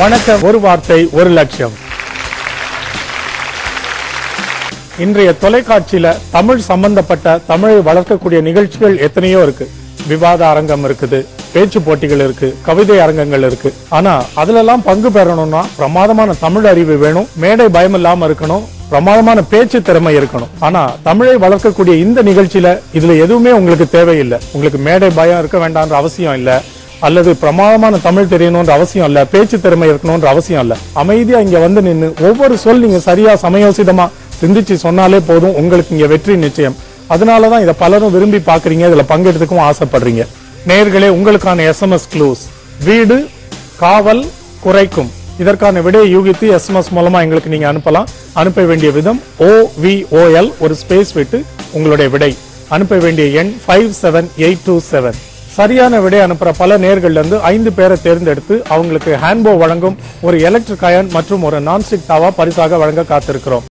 வணக்கம். ஒரு வார்த்தை ஒரு லட்சம் இன்றைய தொலைக்காட்சியில தமிழ் சம்பந்தப்பட்ட தமிழை வளர்க்கக்கூடிய நிகழ்ச்சிகள் எத்தனையோ இருக்கு. விவாத அரங்கம் இருக்குது பேச்சு போட்டிகள் இருக்கு கவிதை அரங்கங்கள் இருக்கு. ஆனா அதுல எல்லாம் பங்கு பெறணும்னா பிரமாதமான தமிழ் அறிவு வேணும் மேடை பயம் இல்லாம இருக்கணும் பிரமாதமான பேச்சு திறமை இருக்கணும். ஆனா தமிழை வளர்க்கக்கூடிய இந்த நிகழ்ச்சியில இதுல எதுவுமே உங்களுக்கு தேவையில்லை. உங்களுக்கு மேடை பயம் இருக்க வேண்டாம்ன்ற அவசியம் இல்லை. அல்லது பிரமாதமான தமிழ் தெரியணும்ன்ற அவசியம் இல்ல பேச்சு திறமை இருக்கணும்ன்ற அவசியம் இல்ல. அமைதியா இங்க வந்து நின்று ஒவ்வொரு சொல் நீங்க சரியா சமயோசிதமா சிந்திச்சு சொன்னாலே போதும் உங்களுக்கு இங்க வெற்றி நிச்சயம். அதனாலதான் இதை பலரும் விரும்பி பாக்குறீங்க இதுல பங்கெடுத்துக்கும் ஆசைப்படுறீங்க. நேர்களே உங்களுக்கான எஸ்எம்எஸ் க்ளூஸ் வீடு காவல் குறைக்கும். இதற்கான விடையை யூகித்து எஸ்எம்எஸ் மூலமா எங்களுக்கு நீங்க அனுப்பலாம். அனுப்ப வேண்டிய விதம் ஓ வி ஒரு ஸ்பேஸ் விட்டு உங்களுடைய விடை. அனுப்ப வேண்டிய எண் five seven eight two seven சரியான விடை அனுப்புற பல நேர்கள்லேருந்து ஐந்து பேரை தேர்ந்தெடுத்து அவங்களுக்கு ஹேண்ட்போ வழங்கும் ஒரு எலக்ட்ரிக் அயன் மற்றும் ஒரு நான்ஸ்டிக் தாவா பரிசாக வழங்க காத்திருக்கிறோம்.